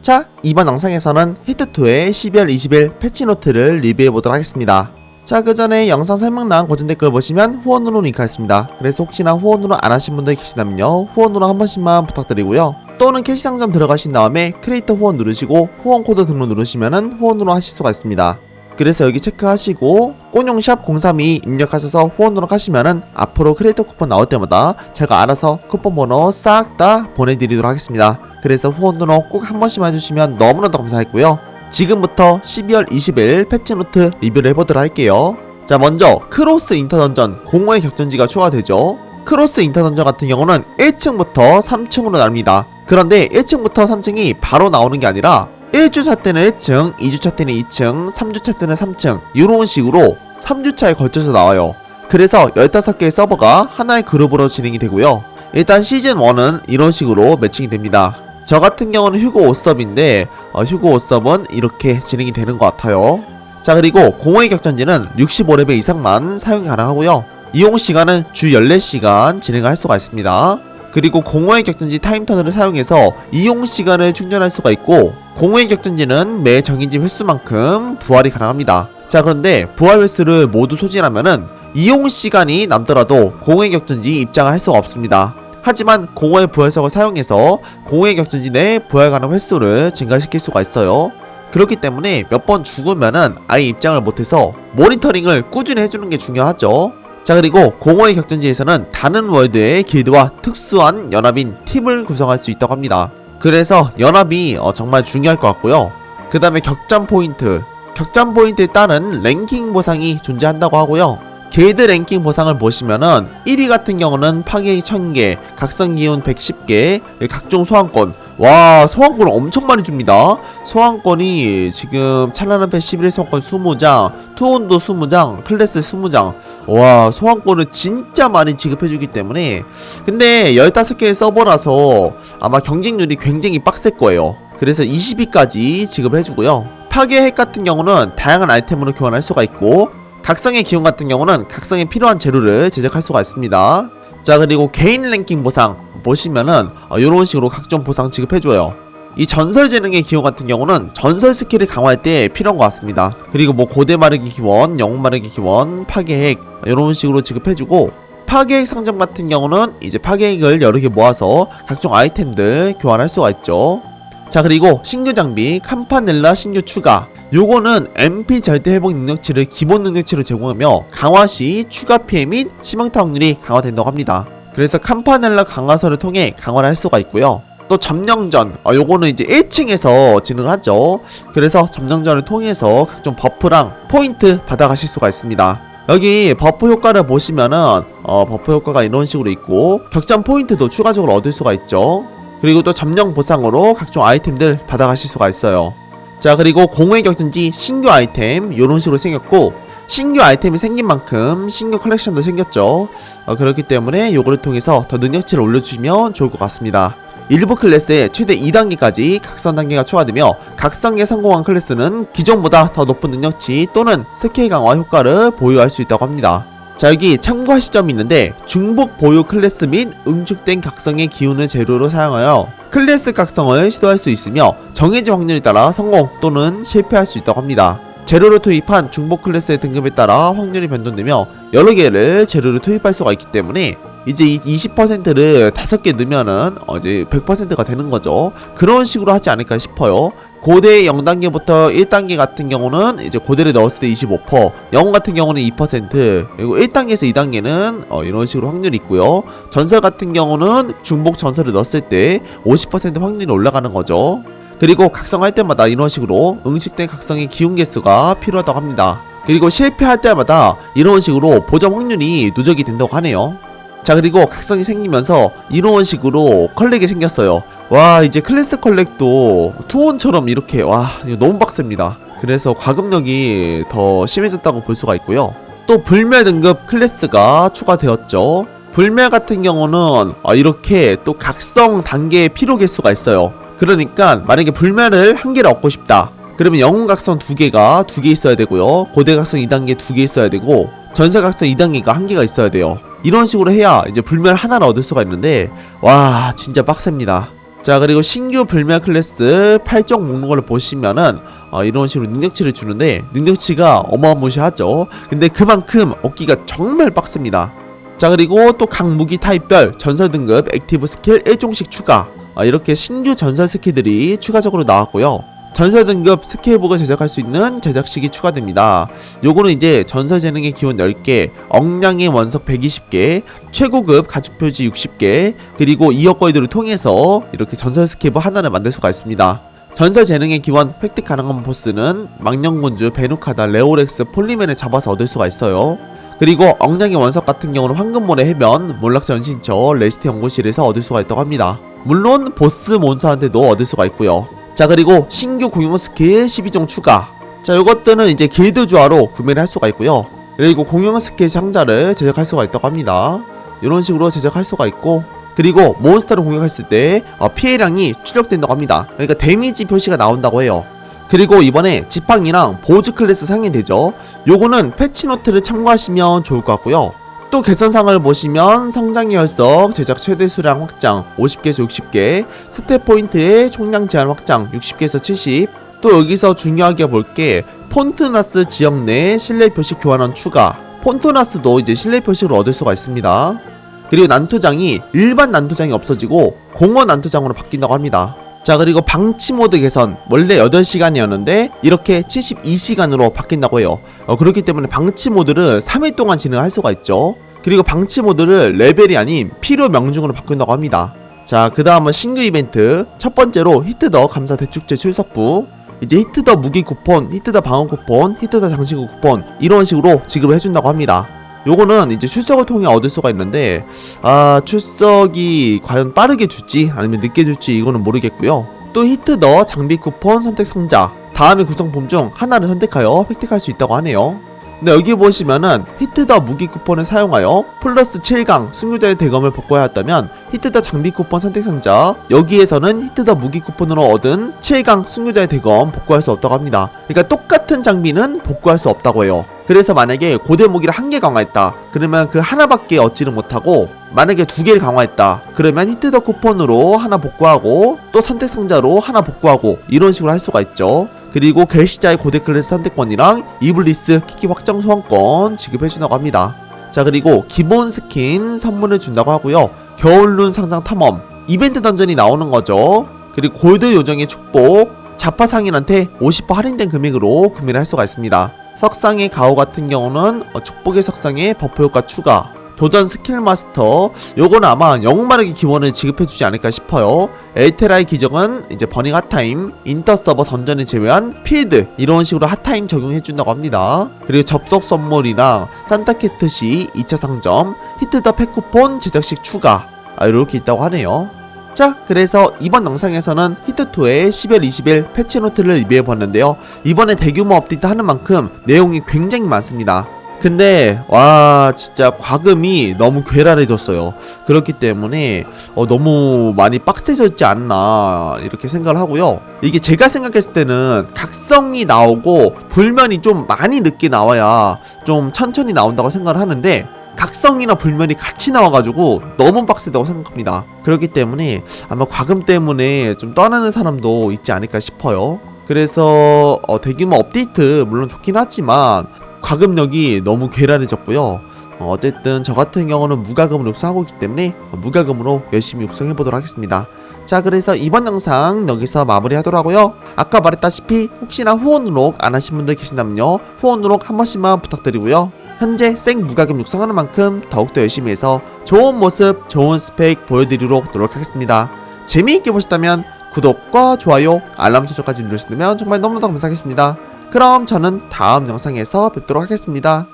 자, 이번 영상에서는 히트2의 12월 20일 패치노트를 리뷰해보도록 하겠습니다. 자, 그 전에 영상 설명란 고정 댓글 보시면 후원으로 링크하겠습니다. 그래서 혹시나 후원으로 안 하신 분들 계시다면요, 후원으로 한 번씩만 부탁드리고요. 또는 캐시 상점 들어가신 다음에 크리에이터 후원 누르시고 후원 코드 등록 누르시면은 후원으로 하실 수가 있습니다. 그래서 여기 체크하시고 꼬뇽샵 032 입력하셔서 후원으로 하시면은 앞으로 크리에이터 쿠폰 나올 때마다 제가 알아서 쿠폰 번호 싹 다 보내드리도록 하겠습니다. 그래서 후원으로 꼭 한 번씩만 해주시면 너무나도 감사했고요. 지금부터 12월 20일 패치노트 리뷰를 해보도록 할게요. 자 먼저 크로스 인터던전 공허의 격전지가 추가되죠. 크로스 인터던전 같은 경우는 1층부터 3층으로 나뉩니다. 그런데 1층부터 3층이 바로 나오는 게 아니라 1주차 때는 1층, 2주차 때는 2층, 3주차 때는 3층 이런 식으로 3주차에 걸쳐서 나와요. 그래서 15개의 서버가 하나의 그룹으로 진행이 되고요. 일단 시즌 1은 이런 식으로 매칭이 됩니다. 저 같은 경우는 휴고 5섭인데 어, 휴고 5섭은 이렇게 진행이 되는 것 같아요. 자 그리고 공허의 격전지는 65레벨 이상만 사용 가능하고요. 이용 시간은 주 14시간 진행할 수가 있습니다. 그리고 공허의 격전지 타임 터널을 사용해서 이용 시간을 충전할 수가 있고 공허의 격전지는 매 정해진 횟수만큼 부활이 가능합니다. 자 그런데 부활 횟수를 모두 소진하면은 이용 시간이 남더라도 공허의 격전지 입장을 할 수가 없습니다. 하지만 공허의 부활석을 사용해서 공허의 격전지 내 부활 가능 횟수를 증가시킬 수가 있어요. 그렇기 때문에 몇 번 죽으면은 아예 입장을 못해서 모니터링을 꾸준히 해주는 게 중요하죠. 자 그리고 공허의 격전지에서는 다른 월드의 길드와 특수한 연합인 팀을 구성할 수 있다고 합니다. 그래서 연합이 어, 정말 중요할 것 같고요. 그 다음에 격전 포인트 격전 포인트에 따른 랭킹 보상이 존재한다고 하고요. 길드 랭킹 보상을 보시면은 1위 같은 경우는 파괴 1000개, 각성 기운 110개, 각종 소환권. 와, 소환권을 엄청 많이 줍니다. 소환권이 지금 찬란한 패 11일 소환권 20장, 투혼도 20장, 클래스 20장. 와, 소환권을 진짜 많이 지급해주기 때문에. 근데 15개의 서버라서 아마 경쟁률이 굉장히 빡셀 거예요. 그래서 20위까지 지급을 해주고요. 파괴 핵 같은 경우는 다양한 아이템으로 교환할 수가 있고, 각성의 기운 같은 경우는 각성에 필요한 재료를 제작할 수가 있습니다. 자 그리고 개인 랭킹 보상 보시면은 어, 이런 식으로 각종 보상 지급해줘요. 이 전설 재능의 기호 같은 경우는 전설 스킬을 강화할 때 필요한 것 같습니다. 그리고 뭐 고대 마르기 기원, 영웅 마르기 기원, 파괴핵 이런 식으로 지급해주고 파괴핵 상점 같은 경우는 이제 파괴핵을 여러 개 모아서 각종 아이템들 교환할 수가 있죠. 자 그리고 신규 장비 캄파넬라 신규 추가 요거는 MP 절대 회복 능력치를 기본 능력치로 제공하며 강화 시 추가 피해 및 치명타 확률이 강화된다고 합니다. 그래서 캄파넬라 강화서를 통해 강화를 할 수가 있고요. 또 점령전, 어, 요거는 이제 1층에서 진행하죠. 그래서 점령전을 통해서 각종 버프랑 포인트 받아가실 수가 있습니다. 여기 버프 효과를 보시면은 어, 버프 효과가 이런 식으로 있고 격전 포인트도 추가적으로 얻을 수가 있죠. 그리고 또 점령 보상으로 각종 아이템들 받아가실 수가 있어요. 자 그리고 공회 격전지 신규 아이템 이런 식으로 생겼고 신규 아이템이 생긴 만큼 신규 컬렉션도 생겼죠. 어, 그렇기 때문에 요거를 통해서 더 능력치를 올려주시면 좋을 것 같습니다. 일부 클래스에 최대 2단계까지 각성 단계가 추가되며 각성에 성공한 클래스는 기존보다 더 높은 능력치 또는 스킬 강화 효과를 보유할 수 있다고 합니다 자 여기 참고하실 점이 있는데 중복 보유 클래스 및 응축된 각성의 기운을 재료로 사용하여 클래스 각성을 시도할 수 있으며 정해진 확률에 따라 성공 또는 실패할 수 있다고 합니다. 재료를 투입한 중복 클래스의 등급에 따라 확률이 변동되며 여러 개를 재료를 투입할 수가 있기 때문에 이제 이 20%를 5개 넣으면은 어 이제 100%가 되는 거죠. 그런 식으로 하지 않을까 싶어요. 고대 0단계부터 1단계 같은 경우는 이제 고대를 넣었을 때 25%, 0 같은 경우는 2%, 그리고 1단계에서 2단계는 어 이런 식으로 확률이 있고요. 전설 같은 경우는 중복 전설을 넣었을 때 50% 확률이 올라가는 거죠. 그리고 각성할 때마다 이런 식으로 응식된 각성의 기운 개수가 필요하다고 합니다. 그리고 실패할 때마다 이런 식으로 보정 확률이 누적이 된다고 하네요. 자 그리고 각성이 생기면서 이런 식으로 컬렉이 생겼어요 와 이제 클래스 컬렉도 투혼처럼 이렇게 와 이거 너무 빡셉니다. 그래서 과금력이 더 심해졌다고 볼 수가 있고요. 또 불멸 등급 클래스가 추가되었죠. 불멸 같은 경우는 아, 이렇게 또 각성 단계의 필요 개수가 있어요. 그러니까 만약에 불멸을 한 개를 얻고 싶다. 그러면 영웅 각성 두 개가 두 개 있어야 되고요. 고대 각성 2단계 두 개 있어야 되고 전설 각성 2단계가 한 개가 있어야 돼요. 이런 식으로 해야 이제 불멸 하나를 얻을 수가 있는데 와 진짜 빡셉니다 자 그리고 신규 불멸 클래스 8종 목록을 보시면은 어, 이런 식으로 능력치를 주는데 능력치가 어마무시하죠. 근데 그만큼 얻기가 정말 빡셉니다. 자 그리고 또 각 무기 타입별 전설 등급 액티브 스킬 1종씩 추가. 아, 이렇게 신규 전설 스킬들이 추가적으로 나왔고요 전설 등급 스킬북을 제작할 수 있는 제작식이 추가됩니다 요거는 이제 전설 재능의 기원 10개 억량의 원석 120개 최고급 가죽 표지 60개 그리고 이 업거이드를 통해서 이렇게 전설 스킬북 하나를 만들 수가 있습니다 전설 재능의 기원 획득 가능한 보스는 망령군주 베누카다 레오렉스 폴리맨을 잡아서 얻을 수가 있어요 그리고 억량의 원석 같은 경우는 황금모래 해변, 몰락자 연신처, 레스트 연구실에서 얻을 수가 있다고 합니다. 물론 보스 몬스터한테도 얻을 수가 있고요. 자 그리고 신규 공용 스킬 12종 추가. 자 이것들은 이제 길드 주화로 구매를 할 수가 있고요. 그리고 공용 스킬 상자를 제작할 수가 있다고 합니다. 이런 식으로 제작할 수가 있고 그리고 몬스터를 공격했을 때 어, 피해량이 추적된다고 합니다. 그러니까 데미지 표시가 나온다고 해요. 그리고 이번에 지팡이랑 보즈 클래스 상이되죠. 요거는 패치노트를 참고하시면 좋을 것 같고요. 또 개선상을 보시면 성장의 혈석 제작 최대 수량 확장 50개에서 60개, 스텝 포인트의 총량 제한 확장 60개에서 70. 또 여기서 중요하게 볼 게 폰트나스 지역 내 실내 표식 교환원 추가. 폰트나스도 이제 실내 표식을 얻을 수가 있습니다. 그리고 난투장이 일반 난투장이 없어지고 공원 난투장으로 바뀐다고 합니다. 자 그리고 방치 모드 개선. 원래 8시간이었는데 이렇게 72시간으로 바뀐다고 해요. 어, 그렇기 때문에 방치 모드를 3일 동안 진행할 수가 있죠. 그리고 방치 모드를 레벨이 아닌 필요 명중으로 바꾼다고 합니다. 자 그 다음은 신규 이벤트. 첫 번째로 히트더 감사 대축제 출석부. 이제 히트더 무기 쿠폰, 히트더 방어 쿠폰, 히트더 장신구 쿠폰 이런 식으로 지급을 해준다고 합니다 요거는 이제 출석을 통해 얻을 수가 있는데 아 출석이 과연 빠르게 줄지 아니면 늦게 줄지 이거는 모르겠고요. 또 히트 더 장비 쿠폰 선택 상자. 다음의 구성 품 중 하나를 선택하여 획득할 수 있다고 하네요. 근데 여기 보시면은 히트 더 무기 쿠폰을 사용하여 플러스 7강 승유자의 대검을 복구해야 했다면 히트 더 장비 쿠폰 선택 상자. 여기에서는 히트 더 무기 쿠폰으로 얻은 7강 승유자의 대검 복구할 수 없다고 합니다. 그러니까 똑같은 장비는 복구할 수 없다고 해요 그래서 만약에 고대 무기를 한 개 강화했다. 그러면 그 하나밖에 얻지를 못하고 만약에 두 개를 강화했다. 그러면 히트 더 쿠폰으로 하나 복구하고 또 선택 상자로 하나 복구하고 이런 식으로 할 수가 있죠. 그리고 개시자의 고대 클래스 선택권이랑 이블리스 키키 확정 소환권 지급해준다고 합니다. 자 그리고 기본 스킨 선물을 준다고 하고요. 겨울룬 상장 탐험 이벤트 던전이 나오는 거죠. 그리고 골드 요정의 축복 자파 상인한테 50% 할인된 금액으로 구매를 할 수가 있습니다 석상의 가오 같은 경우는 어, 축복의 석상에 버프 효과 추가. 도전 스킬 마스터. 요거는 아마 영웅마력의 기원을 지급해주지 않을까 싶어요. 엘테라의 기적은 이제 버닝 핫타임 인터 서버 던전을 제외한 필드 이런 식으로 핫타임 적용해준다고 합니다. 그리고 접속 선물이랑 산타캐트 시 2차 상점 히트 더 팩쿠폰 제작식 추가. 아, 이렇게 있다고 하네요 자 그래서 이번 영상에서는 히트2의 10월 20일 패치노트를 리뷰해봤는데요. 이번에 대규모 업데이트 하는 만큼 내용이 굉장히 많습니다. 근데 와 진짜 과금이 너무 괴랄해졌어요. 그렇기 때문에 어, 너무 많이 빡세졌지 않나 이렇게 생각을 하고요. 이게 제가 생각했을 때는 각성이 나오고 불면이 좀 많이 늦게 나와야 좀 천천히 나온다고 생각을 하는데 각성이나 불면이 같이 나와가지고 너무 빡세다고 생각합니다. 그렇기 때문에 아마 과금 때문에 좀 떠나는 사람도 있지 않을까 싶어요. 그래서 어, 대규모 업데이트 물론 좋긴 하지만 과금력이 너무 괴랄해졌고요. 어, 어쨌든 저 같은 경우는 무과금으로 육성하고 있기 때문에 무과금으로 열심히 육성해 보도록 하겠습니다. 자 그래서 이번 영상 여기서 마무리 하도록 하고요. 아까 말했다시피 혹시나 후원으로 안 하신 분들 계신다면요. 후원으로 한 번씩만 부탁드리고요. 현재 생 무과금 육성하는 만큼 더욱더 열심히 해서 좋은 모습, 좋은 스펙 보여드리도록 노력하겠습니다. 재미있게 보셨다면 구독과 좋아요, 알람 설정까지 누르시면 정말 너무너무 감사하겠습니다. 그럼 저는 다음 영상에서 뵙도록 하겠습니다.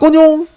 꼬뇽!